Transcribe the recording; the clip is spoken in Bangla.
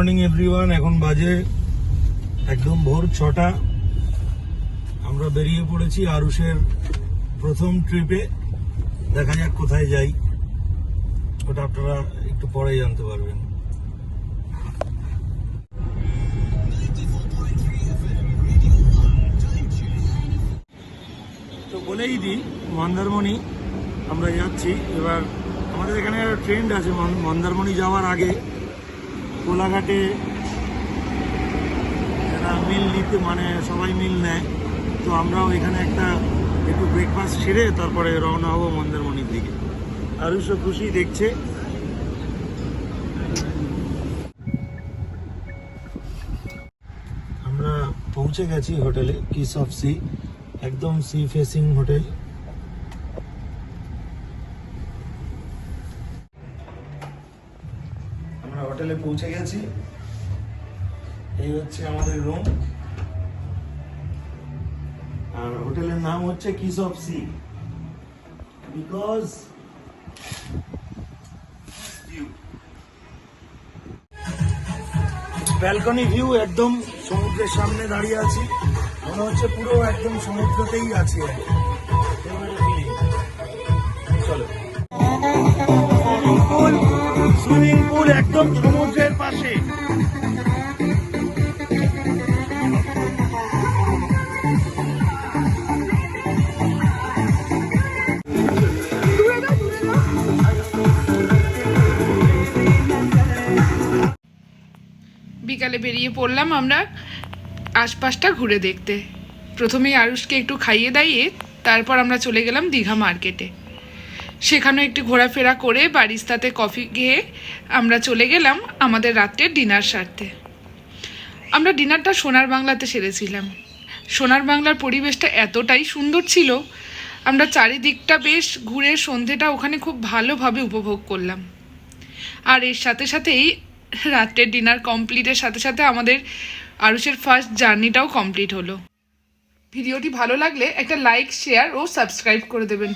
মর্নিং এভরিওয়ান এখন বাজে একদম ভোর ছটা। আমরা বেরিয়ে পড়েছি আরুষের প্রথম ট্রিপে দেখা যাক কোথায় যাই। ওটা আপনারা একটু পরে জানতে পারবেন। তো বলেই দিই, মন্দারমণি, আমরা যাচ্ছি। এবার আমাদের এখানে ট্রেন্ড আছে, মন- মন্দারমণি যাওয়ার আগে কোলাঘাটে এরা মিল নিতে মানে সবাই মিল নেয়। তো আমরাও এখানে একটা একটু ব্রেকফাস্ট সেরে তারপরে রওনা হব মন্দারমণির দিকে। আরুষও খুশি দেখছে। আমরা পৌঁছে গেছি হোটেলে কিস অফ সি একদম সি ফেসিং হোটেল। আমরা হোটেলে পৌঁছে গেছি। এই হচ্ছে আমাদের রুম আর হোটেলের নাম হচ্ছে kiss of sea because balcony view একদম সমুদ্রের সামনে দাঁড়িয়ে আছি। মনে হচ্ছে পুরো একদম সমুদ্রতেই আছি আর একদম সমুদ্রের পাশে। বিকালে বেরিয়ে পড়লাম আমরা আশপাশটা ঘুরে দেখতে। প্রথমেই আরুষকে একটু খাইয়ে দাইয়ে, তারপর আমরা চলে গেলাম দীঘা মার্কেটে। সেখানেও একটু ঘোরাফেরা করে বারিস্তাতে কফি খেয়ে আমরা চলে গেলাম আমাদের রাত্রের ডিনার সারতে। আমরা ডিনারটা সোনার বাংলাতে সেরেছিলাম। সোনার বাংলার পরিবেশটা এতটাই সুন্দর ছিল, আমরা চারিদিকটা বেশ ঘুরে সন্ধেটা ওখানে খুব ভালোভাবে উপভোগ করলাম। আর এর সাথে সাথেই রাত্রের ডিনার কমপ্লিটের সাথে সাথে আমাদের আরুষের ফার্স্ট জার্নিটাও কমপ্লিট হলো। ভিডিওটি ভালো লাগলে একটা লাইক শেয়ার ও সাবস্ক্রাইব করে দেবেন